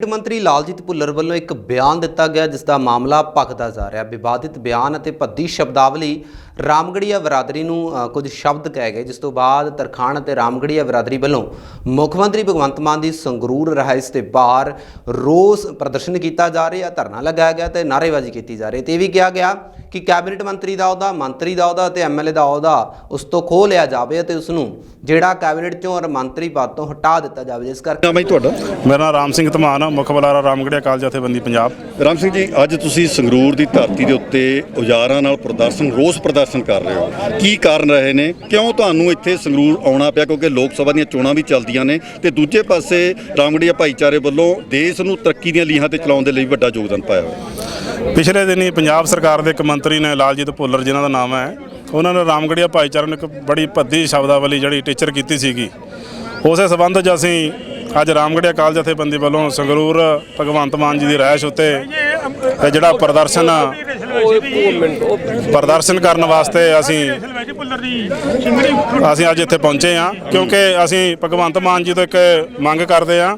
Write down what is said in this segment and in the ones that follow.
Cabinet ਮੰਤਰੀ ਲਾਲਜੀਤ ਭੁੱਲਰ ਵੱਲੋਂ ਇੱਕ ਬਿਆਨ ਦਿੱਤਾ ਗਿਆ ਜਿਸ ਦਾ ਮਾਮਲਾ ਭਖਦਾ ਜਾ ਰਿਹਾ। ਵਿਵਾਦਿਤ ਬਿਆਨ ਅਤੇ ਭੱਦੀ ਸ਼ਬਦਾਵਲੀ ਰਾਮਗੜੀਆ ਬਰਾਦਰੀ ਨੂੰ ਕੁਝ ਸ਼ਬਦ ਕਹਿ ਗਏ ਜਿਸ ਤੋਂ ਬਾਅਦ ਤਰਖਾਣ ਅਤੇ ਰਾਮਗੜੀਆ ਬਰਾਦਰੀ ਵੱਲੋਂ ਮੁੱਖ ਮੰਤਰੀ ਭਗਵੰਤ ਮਾਨ ਦੀ ਸੰਗਰੂਰ ਰਿਹਾਇਸ਼ ਦੇ ਬਾਹਰ ਰੋਸ ਪ੍ਰਦਰਸ਼ਨ ਕੀਤਾ ਜਾ ਰਿਹਾ ਧਰਨਾ ਲਗਾਇਆ ਗਿਆ ਤੇ ਨਾਅਰੇਬਾਜ਼ੀ ਕੀਤੀ ਜਾ ਰਹੀ। ਤੇ ਇਹ ਵੀ ਕਿਹਾ ਗਿਆ ਕਿ ਕੈਬਨਿਟ ਮੰਤਰੀ ਦਾ ਅਹੁਦਾ ਮੰਤਰੀ ਦਾ ਅਹੁਦਾ ਤੇ ਐਮਐਲਏ ਦਾ ਅਹੁਦਾ ਉਸ ਤੋਂ ਖੋਹ ਲਿਆ ਜਾਵੇ ਅਤੇ ਉਸ ਨੂੰ ਜਿਹੜਾ ਕੈਬਨਿਟ ਚੋਂ ਔਰ ਮੰਤਰੀ ਪਦ ਤੋਂ ਹਟਾ ਦਿੱਤਾ ਜਾਵੇ। ਜਿਸ ਕਰਕੇ ਜੀ ਤੁਹਾਡਾ? ਮੇਰਾ ਨਾਮ ਰਾਮ ਸਿੰਘ ਧਮਾਨ ਆ ਮੁੱਖ ਬੁਲਾਰਾ ਰਾਮਗੜੀਆ ਕਾਲਜ ਜਥੇਬੰਦੀ ਪੰਜਾਬ। ਰਾਮ ਸਿੰਘ ਜੀ ਅੱਜ ਤੁਸੀਂ ਸੰਗਰੂਰ ਦੀ ਧਰਤੀ ਦੇ ਉੱਤੇ ਔਜ਼ਾਰਾਂ ਨਾਲ ਪ੍ਰਦਰਸ਼ਨ ਰੋਸ ਪ੍ਰਦਰਸ਼ਨ ਕਰ ਰਹੇ ਹੋ। ਕੀ ਕਾਰਨ ਰਹੇ ਨੇ? ਕਿਉਂ ਤੁਹਾਨੂੰ ਇੱਥੇ ਸੰਗਰੂਰ ਆਉਣਾ ਪਿਆ? ਕਿਉਂਕਿ ਲੋਕ ਸਭਾ ਦੀਆਂ ਚੋਣਾਂ ਵੀ ਚੱਲਦੀਆਂ ਨੇ ਤੇ ਦੂਜੇ ਪਾਸੇ ਰਾਮਗੜੀਆ ਭਾਈਚਾਰੇ ਵੱਲੋਂ ਦੇਸ਼ ਨੂੰ ਤਰੱਕੀ ਦੀਆਂ ਲੀਹਾਂ ਤੇ ਚਲਾਉਣ ਦੇ ਲਈ ਵੱਡਾ ਯੋਗਦਾਨ ਪਾਇਆ ਹੋਇਆ। ਪਿਛਲੇ ਦਿਨੀ ਪੰਜਾਬ ਸਰਕਾਰ ਦੇ ਇੱਕ ਮੰਤਰੀ ਨੇ ਲਾਲਜੀਤ ਭੁੱਲਰ ਜਿਨ੍ਹਾਂ ਦਾ ਨਾਮ ਹੈ ਉਹਨਾਂ ਨੇ ਰਾਮਗੜੀਆ ਭਾਈਚਾਰੇ ਨੂੰ ਇੱਕ ਬੜੀ ਭੱਦੀ ਸ਼ਬਦਾਵਲੀ ਜਿਹੜੀ ਟੀਚਰ ਕੀਤੀ ਸੀਗੀ। ਉਸੇ ਸਬੰਧ 'ਚ ਅਸੀਂ ਅੱਜ ਰਾਮਗੜ੍ਹ ਅਕਾਲ ਜਥੇਬੰਦੀ ਵੱਲੋਂ ਸੰਗਰੂਰ ਭਗਵੰਤ ਮਾਨ ਜੀ ਦੀ ਰਹਿਸ਼ ਉੱਤੇ ਤੇ ਜਿਹੜਾ ਪ੍ਰਦਰਸ਼ਨ ਪ੍ਰਦਰਸ਼ਨ ਕਰਨ ਵਾਸਤੇ ਅਸੀਂ ਅਸੀਂ ਅੱਜ ਇੱਥੇ ਪਹੁੰਚੇ ਆ ਕਿਉਂਕਿ ਅਸੀਂ ਭਗਵੰਤ ਮਾਨ ਜੀ ਤੋਂ ਇੱਕ ਮੰਗ ਕਰਦੇ ਆ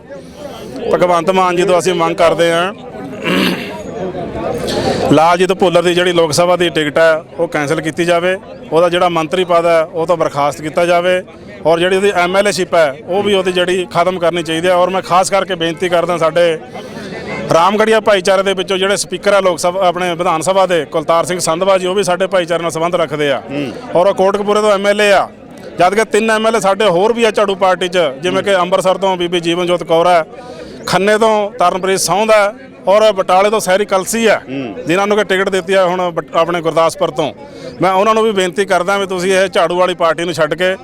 ਭਗਵੰਤ ਮਾਨ ਜੀ ਤੋਂ ਅਸੀਂ ਮੰਗ ਕਰਦੇ ਆ ਲਾਲਜੀਤ ਭੁੱਲਰ ਦੀ ਜਿਹੜੀ ਲੋਕ ਸਭਾ ਦੀ ਟਿਕਟ ਹੈ, ਉਹ ਕੈਨਸਲ ਕੀਤੀ ਜਾਵੇ। ਉਹਦਾ ਜਿਹੜਾ ਮੰਤਰੀ ਪਦ ਹੈ, ਉਹ ਤੋਂ ਬਰਖਾਸਤ ਕੀਤਾ ਜਾਵੇ। ਔਰ ਜਿਹੜੀ ਉਹਦੀ ਐਮਐਲਏਸ਼ਿਪ ਹੈ ਉਹ ਵੀ ਉਹਦੀ ਜਿਹੜੀ ਖਤਮ ਕਰਨੀ ਚਾਹੀਦੀ ਹੈ। ਔਰ ਮੈਂ ਖਾਸ ਕਰਕੇ ਬੇਨਤੀ ਕਰਦਾ ਸਾਡੇ ਰਾਮਗੜੀਆ ਭਾਈਚਾਰੇ ਦੇ ਵਿੱਚੋਂ ਜਿਹੜੇ ਸਪੀਕਰ ਆ ਲੋਕ ਸਭਾ ਆਪਣੇ ਵਿਧਾਨ ਸਭਾ ਦੇ ਕੁਲਤਾਰ ਸਿੰਘ ਸੰਧਵਾ ਜੀ ਉਹ ਵੀ ਸਾਡੇ ਭਾਈਚਾਰੇ ਨਾਲ ਸੰਬੰਧ ਰੱਖਦੇ ਆ। ਔਰ ਉਹ ਕੋਟਕਪੂਰੇ ਤੋਂ ਐਮਐਲਏ ਆ। ਜਦ ਕਿ ਤਿੰਨ ਐਮਐਲਏ ਸਾਡੇ ਹੋਰ ਵੀ ਆ ਝਾੜੂ ਪਾਰਟੀ 'ਚ ਜਿਵੇਂ ਕਿ ਅੰਮ੍ਰਿਤਸਰ ਤੋਂ ਬੀਬੀ ਜੀਵਨਜੋਤ ਕੌਰ ਹੈ ਖੰਨੇ ਤੋਂ ਤਰਨਪ੍ਰੀਤ ਸੌਂਦ ਹੈ ਔਰ ਬਟਾਲੇ ਤੋਂ ਸਹਿਰੀ ਕਲਸੀ ਹੈ ਜਿਨ੍ਹਾਂ ਨੂੰ ਕਿ ਟਿਕਟ ਦਿੱਤੀ ਹੈ ਹੁਣ ਆਪਣੇ ਗੁਰਦਾਸਪੁਰ ਤੋਂ। ਮੈਂ ਉਹਨਾਂ ਨੂੰ ਵੀ ਬੇਨਤੀ ਕਰਦਾ ਵੀ ਤੁਸੀਂ ਇਹ ਝਾੜੂ ਵਾਲੀ ਪਾਰਟੀ ਨੂੰ ਛੱਡ ਕੇ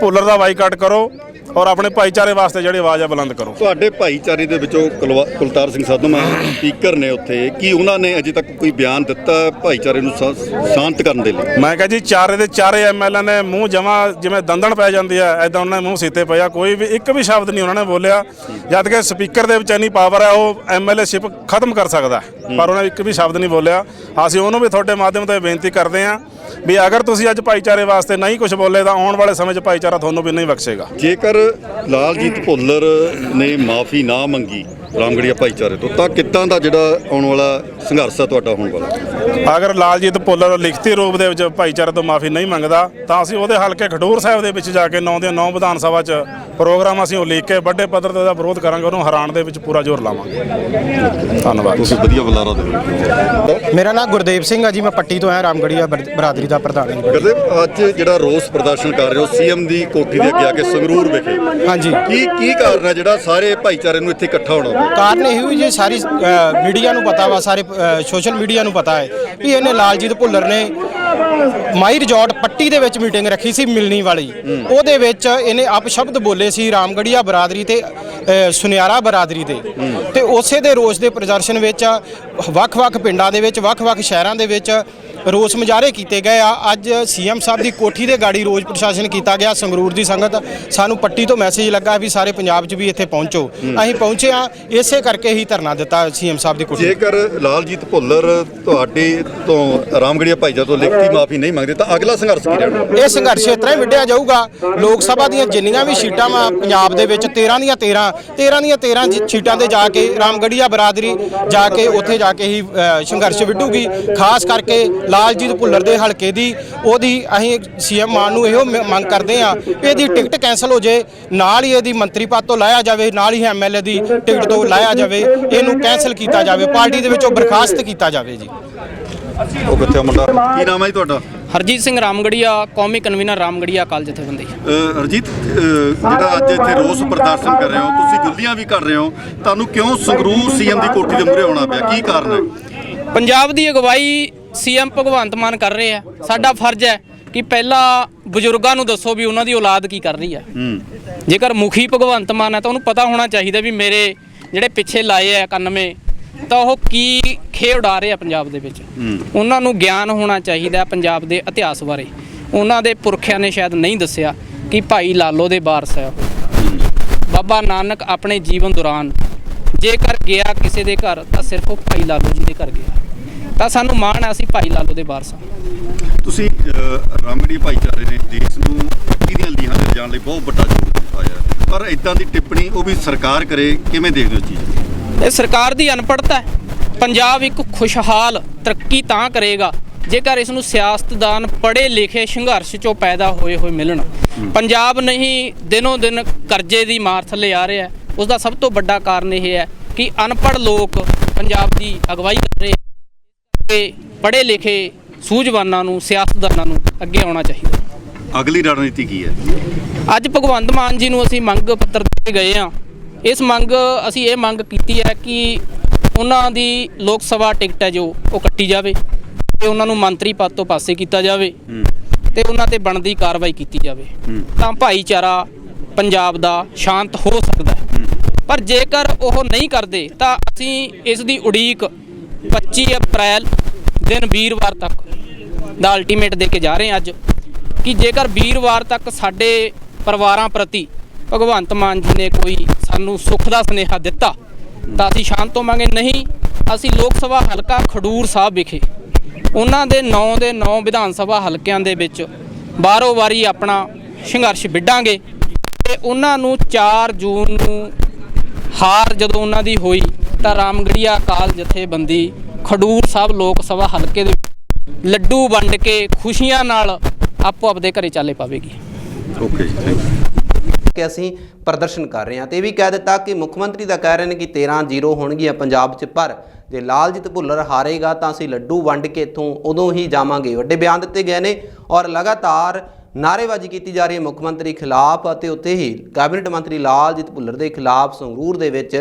ਭੁੱਲਰ ਦਾ ਬਾਈਕਾਟ ਕਰੋ ਔਰ ਆਪਣੇ ਭਾਈਚਾਰੇ ਵਾਸਤੇ ਜਿਹੜੀ ਆਵਾਜ਼ ਆ ਬੁਲੰਦ ਕਰੋ। ਤੁਹਾਡੇ ਭਾਈਚਾਰੇ ਦੇ ਵਿੱਚੋਂ ਕੁਲਵਾ- ਕੁਲਤਾਰ ਸਿੰਘ ਸਾਧੂਮਾ ਸਪੀਕਰ ਨੇ ਉੱਥੇ ਕੀ ਉਹਨਾਂ ਨੇ ਅਜੇ ਤੱਕ ਕੋਈ ਬਿਆਨ ਦਿੱਤਾ ਭਾਈਚਾਰੇ ਨੂੰ ਸ਼ਾ- ਸ਼ਾਂਤ ਕਰਨ ਦੇ ਲਈ? ਮੈਂ ਕਿਹਾ ਜੀ ਚਾਰੇ ਦੇ ਚਾਰੇ ਐਮਐਲਏ ਨੇ ਮੂੰਹ ਜਮਾ ਜਿਵੇਂ ਦੰਦਣ ਪੈ ਜਾਂਦੀ ਹੈ ਐਦਾਂ ਉਹਨਾਂ ਦੇ ਮੂੰਹ ਸੀਤੇ ਪਿਆ ਕੋਈ ਵੀ ਇੱਕ ਵੀ ਸ਼ਬਦ ਨਹੀਂ ਉਹਨਾਂ ਨੇ ਬੋਲਿਆ। ਜਦ ਕਿ ਸਪੀਕਰ ਦੇ ਵਿੱਚ ਇੰਨੀ ਪਾਵਰ ਹੈ ਉਹ ਐਮਐਲਏਸ਼ਿਪ ਖਤਮ ਕਰ ਸਕਦਾ ਹੈ। ਪਰ ਉਹਨੇ ਇੱਕ ਵੀ ਸ਼ਬਦ ਨਹੀਂ ਬੋਲਿਆ। ਅਸੀਂ ਉਹਨੂੰ ਵੀ ਤੁਹਾਡੇ ਮਾਧਿਅਮ ਤੋਂ ਇਹ ਬੇਨਤੀ ਕਰਦੇ ਹਾਂ ਵੀ ਅਗਰ ਤੁਸੀਂ ਅੱਜ ਭਾਈਚਾਰੇ ਵਾਸਤੇ ਨਹੀਂ ਕੁਝ ਬੋਲੇ ਤਾਂ ਆਉਣ ਵਾਲੇ ਸਮੇਂ 'ਚ ਭਾਈਚਾਰਾ ਤੁਹਾਨੂੰ ਵੀ ਨਹੀਂ ਬਖਸ਼ੇਗਾ। ਜੇਕਰ ਲਾਲਜੀਤ ਭੁੱਲਰ ਨੇ ਮਾਫੀ ਨਾ ਮੰਗੀ ਰਾਮਗੜੀਆ ਭਾਈਚਾਰੇ ਤੋਂ। ਤਾਂ ਕਿੱਦਾਂ ਦਾ ਜਿਹੜਾ ਆਉਣ ਵਾਲਾ ਸੰਘਰਸ਼ ਆ ਤੁਹਾਡਾ ਹੋਣ ਵਾਲਾ? ਅਗਰ ਲਾਲਜੀਤ ਭੁੱਲਰ ਲਿਖਤੀ ਰੂਪ ਦੇ ਵਿੱਚ ਭਾਈਚਾਰੇ ਤੋਂ ਮਾਫੀ ਨਹੀਂ ਮੰਗਦਾ ਤਾਂ ਅਸੀਂ ਉਹਦੇ ਹਲਕੇ ਖਡੂਰ ਸਾਹਿਬ ਦੇ ਵਿੱਚ ਜਾ ਕੇ 9 ਦੇ 9 ਵਿਧਾਨ ਸਭਾ 'ਚ ਪ੍ਰੋਗਰਾਮ ਅਸੀਂ ਉਹ ਲਿਖ ਕੇ ਵੱਡੇ ਪੱਧਰ ਤੇ ਉਹਦਾ ਵਿਰੋਧ ਕਰਾਂਗੇ ਉਹਨੂੰ ਹਰਾਉਣ ਦੇ ਵਿੱਚ ਪੂਰਾ ਜ਼ੋਰ ਲਾਵਾਂਗੇ। ਧੰਨਵਾਦ। ਤੁਸੀਂ ਵਧੀਆ ਬੁਲਾਰਾ ਦਿਓ ਮੇਰਾ ਨਾਮ ਗੁਰਦੇਵ ਸਿੰਘ ਆ ਜੀ ਮੈਂ ਪੱਟੀ ਤੋਂ ਆਇਆ ਰਾਮਗੜੀਆ ਬਰ- ਬਰਾਦਰੀ ਦਾ ਪ੍ਰਧਾਨ। ਹਾਂ ਕਰਦੇ ਅੱਜ ਜਿਹੜਾ ਰੋਸ ਪ੍ਰਦਰਸ਼ਨ ਕਰ ਰਹੇ ਹੋ ਸੀਐਮ ਦੀ ਕੋਠੀ ਦੇ ਅੱਗੇ ਆ ਕੇ ਸੰਗਰੂਰ ਵਿਖੇ। ਹਾਂਜੀ। ਕੀ ਕੀ ਕਾਰਨ ਹੈ ਜਿਹੜਾ ਸਾਰੇ ਭਾਈਚਾਰੇ ਨੂੰ ਇੱਥੇ ਇਕੱਠਾ ਹੋਣਾ? ਕਾਰਨ ਇਹ ਹੋਈ ਜੀ ਸਾਰੀ ਮੀਡੀਆ ਨੂੰ ਪਤਾ ਵਾ, ਸਾਰੇ ਸੋਸ਼ਲ ਮੀਡੀਆ ਨੂੰ ਪਤਾ ਹੈ ਵੀ ਇਹਨੇ ਲਾਲਜੀਤ ਭੁੱਲਰ ਨੇ ਮਾਈ ਰਿਜ਼ੋਰਟ ਪੱਟੀ ਦੇ ਵਿੱਚ ਮੀਟਿੰਗ ਰੱਖੀ ਸੀ ਮਿਲਣੀ ਵਾਲੀ। ਉਹਦੇ ਵਿੱਚ ਇਹਨੇ ਅਪਸ਼ਬਦ ਬੋਲੇ ਸੀ ਰਾਮਗੜੀਆ ਬਰਾਦਰੀ ਤੇ ਸੁਨਿਆਰਾ ਬਰਾਦਰੀ ਦੇ। ਤੇ ਉਸੇ ਦੇ ਰੋਸ ਦੇ ਪ੍ਰਦਰਸ਼ਨ ਵਿੱਚ ਵੱਖ-ਵੱਖ ਪਿੰਡਾਂ ਦੇ ਵਿੱਚ, ਵੱਖ-ਵੱਖ ਸ਼ਹਿਰਾਂ ਦੇ ਵਿੱਚ ਰੋਸ ਮੁਜ਼ਾਹਰੇ ਕੀਤੇ ਗਏ ਆ। ਅੱਜ ਸੀਐਮ ਸਾਹਿਬ ਦੀ ਕੋਠੀ ਦੇ ਗਾੜੀ ਰੋਜ਼ ਪ੍ਰਸ਼ਾਸਨ ਕੀਤਾ ਗਿਆ ਸੰਗਰੂਰ ਦੀ ਸੰਗਤ। ਸਾਨੂੰ ਪੱਟੀ ਤੋਂ ਮੈਸੇਜ ਲੱਗਾ ਵੀ ਸਾਰੇ ਪੰਜਾਬ 'ਚ ਵੀ ਇੱਥੇ ਪਹੁੰਚੋ। ਅਸੀਂ ਪਹੁੰਚੇ ਆ ਇਸੇ ਕਰਕੇ ਹੀ ਧਰਨਾ ਦਿੱਤਾ ਸੀਐਮ ਸਾਹਿਬ ਦੀ ਕੋਠੀ। ਜੇਕਰ ਲਾਲਜੀਤ ਭੁੱਲਰ ਤੁਹਾਡੇ ਤੋਂ ਰਾਮਗੜੀਆ ਭਾਈਚਾਰੇ ਤੋਂ ਲਿਖਤੀ ਮਾਫੀ ਨਹੀਂ ਮੰਗਦੇ ਤਾਂ ਅਗਲਾ ਸੰਘਰਸ਼ ਕੀ ਰਹਿਣਾ ਇਹ ਸੰਘਰਸ਼ ਇਸ ਤਰ੍ਹਾਂ ਹੀ ਵਿੱਢਿਆ ਜਾਊਗਾ। ਲੋਕ ਸਭਾ ਦੀਆਂ ਜਿੰਨੀਆਂ ਵੀ ਸੀਟਾਂ ਵਾ ਪੰਜਾਬ ਦੇ ਵਿੱਚ 13 ਦੀਆਂ 13 13 ਦੀਆਂ 13 ਜੀ- ਸੀਟਾਂ ਤੇ ਜਾ ਕੇ ਰਾਮਗੜੀਆ ਬਰਾਦਰੀ ਜਾ ਕੇ ਉੱਥੇ ਜਾ ਕੇ ਹੀ ਸੰਘਰਸ਼ ਵਿੱਢੂਗੀ। ਖਾਸ ਕਰਕੇ ਲਾਲਜੀਤ ਭੁੱਲਰ ਦੇ ਹਲਕੇ ਦੀ ਉਹਦੀ ਅਸੀਂ ਸੀਐਮ ਮਾਨ ਨੂੰ ਇਹੋ ਮੰਗ ਕਰਦੇ ਆ ਇਹਦੀ ਟਿਕਟ ਕੈਨਸਲ ਹੋ ਜੇ ਨਾਲ ਹੀ ਇਹਦੀ ਮੰਤਰੀ ਪਦ ਤੋਂ ਲਾਇਆ ਜਾਵੇ ਨਾਲ ਹੀ ਐਮਐਲਏ ਦੀ ਟਿਕਟ ਤੋਂ ਲਾਇਆ ਜਾਵੇ ਇਹਨੂੰ ਕੈਨਸਲ ਕੀਤਾ ਜਾਵੇ ਪਾਰਟੀ ਦੇ ਵਿੱਚੋਂ ਬਰਖਾਸਤ ਕੀਤਾ ਜਾਵੇ ਜੀ। ਉਹ ਕਿੱਥੇ ਮੁੰਡਾ? ਕੀ ਨਾਮ ਹੈ ਜੀ ਤੁਹਾਡਾ? ਹਰਜੀਤ ਸਿੰਘ ਰਾਮਗੜੀਆ ਕੌਮੀ ਕਨਵੀਨਰ ਰਾਮਗੜੀਆ ਕਾਲਜ ਜਥੇਬੰਦੀ। ਹਰਜੀਤ ਜਿਹੜਾ ਅੱਜ ਇੱਥੇ ਰੋਸ ਪ੍ਰਦਰਸ਼ਨ ਕਰ ਰਹੇ ਹੋ ਤੁਸੀਂ ਗੁੱਲੀਆਂ ਵੀ ਕਰ ਰਹੇ ਹੋ ਤੁਹਾਨੂੰ ਕਿਉਂ ਸੰਗਰੂਰ ਸੀਐਮ ਦੀ ਕੋਠੀ ਦੇ ਮੂਹਰੇ ਆਉਣਾ ਪਿਆ? ਕੀ ਕਾਰਨ ਹੈ? ਪੰਜਾਬ ਦੀ ਅਗਵਾਈ ਸੀਐਮ ਭਗਵੰਤ ਮਾਨ ਕਰ ਰਹੇ ਆ। ਸਾਡਾ ਫਰਜ਼ ਹੈ ਕਿ ਪਹਿਲਾਂ ਬਜ਼ੁਰਗਾਂ ਨੂੰ ਦੱਸੋ ਵੀ ਉਹਨਾਂ ਦੀ ਔਲਾਦ ਕੀ ਕਰ ਰਹੀ ਹੂੰ। ਜੇਕਰ ਮੁਖੀ ਭਗਵੰਤ ਮਾਨ ਹੈ ਤਾਂ ਉਹਨੂੰ ਪਤਾ ਹੋਣਾ ਚਾਹੀਦਾ ਵੀ ਮੇਰੇ ਜਿਹੜੇ ਪਿੱਛੇ ਲਾਏ ਆ 91 ਤਾਂ ਉਹ ਕੀ ਖੇ ਉਡਾ ਰਹੇ ਆ ਪੰਜਾਬ ਦੇ ਵਿੱਚ। ਉਹਨਾਂ ਨੂੰ ਗਿਆਨ ਹੋਣਾ ਚਾਹੀਦਾ ਪੰਜਾਬ ਦੇ ਇਤਿਹਾਸ ਬਾਰੇ। ਉਹਨਾਂ ਦੇ ਪੁਰਖਿਆਂ ਨੇ ਸ਼ਾਇਦ ਨਹੀਂ ਦੱਸਿਆ ਕਿ ਭਾਈ ਲਾਲੋ ਦੇ ਵਾਰਸ ਉਹ। ਬਾਬਾ ਨਾਨਕ ਆਪਣੇ ਜੀਵਨ ਦੌਰਾਨ ਜੇਕਰ ਗਿਆ ਕਿਸੇ ਦੇ ਘਰ ਤਾਂ ਸਿਰਫ ਉਹ ਭਾਈ ਲਾਲੋ ਜੀ ਦੇ ਘਰ ਗਿਆ। ਤਾਂ ਸਾਨੂੰ ਮਾਣ ਹੈ ਅਸੀਂ ਭਾਈ ਲਾਲੋ ਦੇ ਵਾਰਸ ਹਾਂ ਤੁਸੀਂ ਅ, ਰਾਮਗੜੀਆ ਭਾਈਚਾਰੇ ਨੇ ਦੇਸ਼ ਨੂੰ ਤਰੱਕੀ ਦੀਆਂ ਲੀਹਾਂ ਤੇ ਜਾਣ ਲਈ ਬਹੁਤ ਵੱਡਾ ਯੋਗਦਾਨ ਪਾਇਆ ਪਰ ਇਦਾਂ ਦੀ ਟਿੱਪਣੀ ਉਹ ਵੀ ਸਰਕਾਰ ਕਰੇ ਕਿਵੇਂ ਦੇਖਦੇ ਹੋ ਚੀਜ਼ ਇਹ ਸਰਕਾਰ ਦੀ ਅਨਪੜ੍ਹਤਾ ਹੈ। ਪੰਜਾਬ ਇੱਕ ਖੁਸ਼ਹਾਲ ਤਰੱਕੀ ਤਾਂ ਕਰੇਗਾ ਜੇਕਰ ਇਸ ਨੂੰ ਸਿਆਸਤਦਾਨ ਪੜ੍ਹੇ ਲਿਖੇ ਸੰਘਰਸ਼ ਚੋਂ ਪੈਦਾ ਹੋਏ ਹੋਏ ਮਿਲਣ। ਪੰਜਾਬ ਨਹੀਂ ਦਿਨੋਂ ਦਿਨ ਕਰਜ਼ੇ ਦੀ ਮਾਰ ਥੱਲੇ ਆ ਰਿਹਾ ਉਸ ਦਾ ਸਭ ਤੋਂ ਵੱਡਾ ਕਾਰਨ ਇਹ ਹੈ ਕਿ ਅਨਪੜ੍ਹ ਲੋਕ ਪੰਜਾਬ ਦੀ ਅਗਵਾਈ ਕਰ ਰਹੇ ਤੇ ਪੜ੍ਹੇ ਲਿਖੇ ਸੂਝਵਾਨਾਂ ਨੂੰ ਸਿਆਸਤਦਾਨਾਂ ਨੂੰ ਅੱਗੇ ਆਉਣਾ ਚਾਹੀਦਾ। ਅਗਲੀ ਰਣਨੀਤੀ ਕੀ ਹੈ? ਅੱਜ ਭਗਵੰਤ ਮਾਨ ਜੀ ਨੂੰ ਅਸੀਂ ਮੰਗ ਪੱਤਰ ਦੇ ਗਏ ਆ ਇਸ ਮੰਗ ਅਸੀਂ ਇਹ ਮੰਗ ਕੀਤੀ ਹੈ ਕਿ ਉਹਨਾਂ ਦੀ ਲੋਕ ਸਭਾ ਟਿਕਟ ਹੈ ਜੋ ਉਹ ਕੱਟੀ ਜਾਵੇ ਤੇ ਉਹਨਾਂ ਨੂੰ ਮੰਤਰੀ ਪਦ ਤੋਂ ਪਾਸੇ ਕੀਤਾ ਜਾਵੇ ਤੇ ਉਹਨਾਂ ਤੇ ਬਣਦੀ ਕਾਰਵਾਈ ਕੀਤੀ ਜਾਵੇ। ਤਾਂ ਭਾਈਚਾਰਾ ਪੰਜਾਬ ਦਾ ਸ਼ਾਂਤ ਹੋ ਸਕਦਾ ਪਰ ਜੇਕਰ ਉਹ ਨਹੀਂ ਕਰਦੇ ਤਾਂ ਅਸੀਂ ਇਸ ਦੀ ਉਡੀਕ 25 ਅਪ੍ਰੈਲ ਦਿਨ ਵੀਰਵਾਰ ਤੱਕ ਦਾ ਅਲਟੀਮੇਟ ਦੇ ਕੇ ਜਾ ਰਹੇ ਹਾਂ ਅੱਜ, ਕਿ ਜੇਕਰ ਵੀਰਵਾਰ ਤੱਕ ਸਾਡੇ ਪਰਿਵਾਰਾਂ ਪ੍ਰਤੀ ਭਗਵੰਤ ਮਾਨ ਜੀ ਨੇ ਕੋਈ ਸਾਨੂੰ ਸੁੱਖ ਦਾ ਸੁਨੇਹਾ ਦਿੱਤਾ, ਤਾਂ ਅਸੀਂ ਸ਼ਾਂਤ ਹੋਵਾਂਗੇ। ਨਹੀਂ, ਅਸੀਂ ਲੋਕ ਸਭਾ ਹਲਕਾ ਖਡੂਰ ਸਾਹਿਬ ਵਿਖੇ, ਉਹਨਾਂ ਦੇ 9 ਦੇ 9 ਵਿਧਾਨ ਸਭਾ ਹਲਕਿਆਂ ਦੇ ਵਿੱਚ ਬਾਰੋ ਵਾਰੀ ਆਪਣਾ ਸੰਘਰਸ਼ ਵਿੱਢਾਂਗੇ ਤੇ ਉਹਨਾਂ ਨੂੰ 4 ਜੂਨ ਨੂੰ ਹਾਰ ਜਦੋਂ ਉਹਨਾਂ ਦੀ ਹੋਈ ਤਾਂ ਰਾਮਗੜੀਆ ਅਕਾਲ ਜਥੇਬੰਦੀ ਖਡੂਰ ਸਾਹਿਬ ਲੋਕ ਸਭਾ ਹਲਕੇ ਦੇ ਲੱਡੂ ਵੰਡ ਕੇ ਖੁਸ਼ੀਆਂ ਨਾਲ ਆਪੋ ਆਪਦੇ ਘਰੇ ਚਾਲੇ ਪਾਵੇਗੀ। ਓਕੇ ਜੀ ਥੈਂਕ ਯੂ ਕਿ ਅਸੀਂ ਪ੍ਰਦਰਸ਼ਨ ਕਰ ਰਹੇ ਹਾਂ ਤੇ ਇਹ ਵੀ ਕਹਿ ਦਿੱਤਾ ਕਿ ਮੁੱਖ ਮੰਤਰੀ ਦਾ ਕਹਿ ਰਹੇ ਨੇ ਕਿ 13 ਜ਼ੀਰੋ ਹੋਣਗੀਆਂ ਪੰਜਾਬ 'ਚ ਪਰ ਜੇ ਲਾਲਜੀਤ ਭੁੱਲਰ ਹਾਰੇਗਾ ਤਾਂ ਅਸੀਂ ਲੱਡੂ ਵੰਡ ਕੇ ਇੱਥੋਂ ਉਦੋਂ ਹੀ ਜਾਵਾਂਗੇ। ਵੱਡੇ ਬਿਆਨ ਦਿੱਤੇ ਗਏ ਨੇ ਔਰ ਲਗਾਤਾਰ ਨਾਅਰੇਬਾਜ਼ੀ ਕੀਤੀ ਜਾ ਰਹੀ ਹੈ ਮੁੱਖ ਮੰਤਰੀ ਖਿਲਾਫ ਅਤੇ ਉੱਥੇ ਹੀ ਕੈਬਨਿਟ ਮੰਤਰੀ ਲਾਲਜੀਤ ਭੁੱਲਰ ਦੇ ਖਿਲਾਫ ਸੰਗਰੂਰ ਦੇ ਵਿੱਚ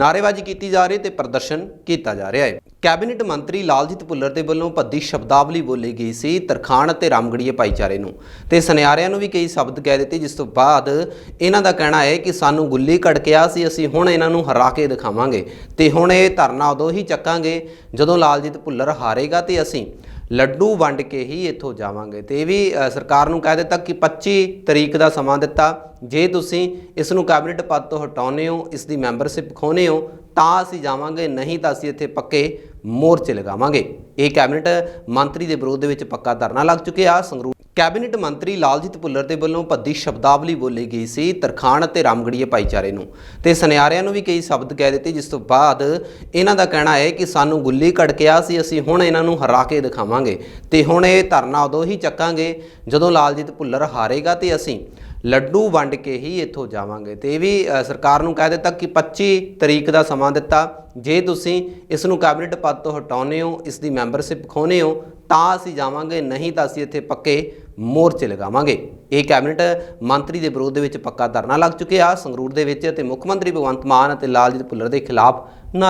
ਨਾਅਰੇਬਾਜ਼ੀ ਕੀਤੀ ਜਾ ਰਹੀ ਤੇ ਪ੍ਰਦਰਸ਼ਨ ਕੀਤਾ ਜਾ ਰਿਹਾ ਹੈ। ਕੈਬਨਿਟ ਮੰਤਰੀ ਲਾਲਜੀਤ ਭੁੱਲਰ ਦੇ ਵੱਲੋਂ ਭੱਦੀ ਸ਼ਬਦਾਵਲੀ ਬੋਲੀ ਗਈ ਸੀ ਤਰਖਾਣ ਅਤੇ ਰਾਮਗੜੀਏ ਭਾਈਚਾਰੇ ਨੂੰ। ਤੇ ਸੁਨਿਆਰਿਆਂ ਨੂੰ ਵੀ ਕਈ ਸ਼ਬਦ ਕਹਿ ਦਿੱਤੇ, ਜਿਸ ਤੋਂ ਬਾਅਦ ਇਹਨਾਂ ਦਾ ਕਹਿਣਾ ਹੈ ਕਿ ਸਾਨੂੰ ਗੁੱਲੀ ਕੜਕਿਆ ਸੀ, ਅਸੀਂ ਹੁਣ ਇਹਨਾਂ ਨੂੰ ਹਰਾ ਕੇ ਦਿਖਾਵਾਂਗੇ। ਤੇ ਹੁਣ ਇਹ ਧਰਨਾ ਉਦੋਂ ਹੀ ਚੱਕਾਂਗੇ ਜਦੋਂ ਲਾਲਜੀਤ ਭੁੱਲਰ ਹਾਰੇਗਾ ਤੇ ਅਸੀਂ ਲੱਡੂ ਵੰਡ ਕੇ ਹੀ ਇੱਥੋਂ ਜਾਵਾਂਗੇ। ਤੇ ਇਹ ਵੀ ਸਰਕਾਰ ਨੂੰ ਕਹਿ ਦਿੱਤਾ ਕਿ 25 ਤਰੀਕ ਦਾ ਸਮਾਂ ਦਿੱਤਾ। ਜੇ ਤੁਸੀਂ ਇਸ ਨੂੰ ਕੈਬਨਿਟ ਪਦ ਤੋਂ ਹਟਾਉਂਦੇ ਹੋ, ਇਸ ਦੀ ਮੈਂਬਰਸ਼ਿਪ ਖੋਹਨੇ ਹੋ, ਤਾਂ ਅਸੀਂ ਜਾਵਾਂਗੇ, ਨਹੀਂ ਤਾਂ ਅਸੀਂ ਇੱਥੇ ਪੱਕੇ ਮੋਰਚੇ ਲਗਾਵਾਂਗੇ। ਇਹ ਕੈਬਨਿਟ ਮੰਤਰੀ ਦੇ ਵਿਰੋਧ ਦੇ ਵਿੱਚ ਪੱਕਾ ਧਰਨਾ ਲੱਗ ਚੁੱਕਿਆ। ਸੰਗਰੂਰ ਕੈਬਨਿਟ ਮੰਤਰੀ ਲਾਲਜੀਤ ਭੁੱਲਰ ਦੇ ਵੱਲੋਂ ਭੱਦੀ ਸ਼ਬਦਾਵਲੀ ਬੋਲੀ ਗਈ ਸੀ ਤਰਖਾਣ ਅਤੇ ਰਾਮਗੜੀਏ ਭਾਈਚਾਰੇ ਨੂੰ। ਤੇ ਸੁਨਿਆਰਿਆਂ ਨੂੰ ਵੀ ਕਈ ਸ਼ਬਦ ਕਹਿ ਦਿੱਤੇ, ਜਿਸ ਤੋਂ ਬਾਅਦ ਇਹਨਾਂ ਦਾ ਕਹਿਣਾ ਹੈ ਕਿ ਸਾਨੂੰ ਗੁੱਲੀ ਕੜਕਿਆ ਸੀ, ਅਸੀਂ ਹੁਣ ਇਹਨਾਂ ਨੂੰ ਹਰਾ ਕੇ ਦਿਖਾਵਾਂਗੇ। ਤੇ ਹੁਣ ਇਹ ਧਰਨਾ ਉਦੋਂ ਹੀ ਚੱਕਾਂਗੇ ਜਦੋਂ ਲਾਲਜੀਤ ਭੁੱਲਰ ਹਾਰੇਗਾ ਤੇ ਅਸੀਂ ਲੱਡੂ ਵੰਡ ਕੇ ਹੀ ਇੱਥੋਂ ਜਾਵਾਂਗੇ। ਤੇ ਇਹ ਵੀ ਸਰਕਾਰ ਨੂੰ ਕਹਿ ਦਿੱਤਾ ਕਿ 25 ਤਰੀਕ ਦਾ ਸਮਾਂ ਦਿੱਤਾ। ਜੇ ਤੁਸੀਂ ਇਸ ਨੂੰ ਕੈਬਨਿਟ ਪਦ ਤੋਂ ਹਟਾਉਂਦੇ ਹੋ, ਇਸ ਦੀ ਮੈਂਬਰਸ਼ਿਪ ਖੋਹਨੇ ਹੋ, ਤਾਂ ਅਸੀਂ ਜਾਵਾਂਗੇ, ਨਹੀਂ ਤਾਂ ਅਸੀਂ ਇੱਥੇ ਪੱਕੇ ਮੋਰਚੇ ਲਗਾਵਾਂਗੇ। ਇਹ ਕੈਬਨਿਟ ਮੰਤਰੀ ਦੇ ਵਿਰੋਧ ਦੇ ਵਿੱਚ ਪੱਕਾ ਧਰਨਾ ਲੱਗ ਚੁੱਕਿਆ। ਸੰਗਰੂਰ ਦੇ ਵਿੱਚ ਤੇ ਮੁੱਖ ਮੰਤਰੀ ਭਗਵੰਤ ਮਾਨ ਅਤੇ ਲਾਲਜੀਤ ਭੁੱਲਰ ਦੇ ਖਿਲਾਫ ਨਾਅਰੇ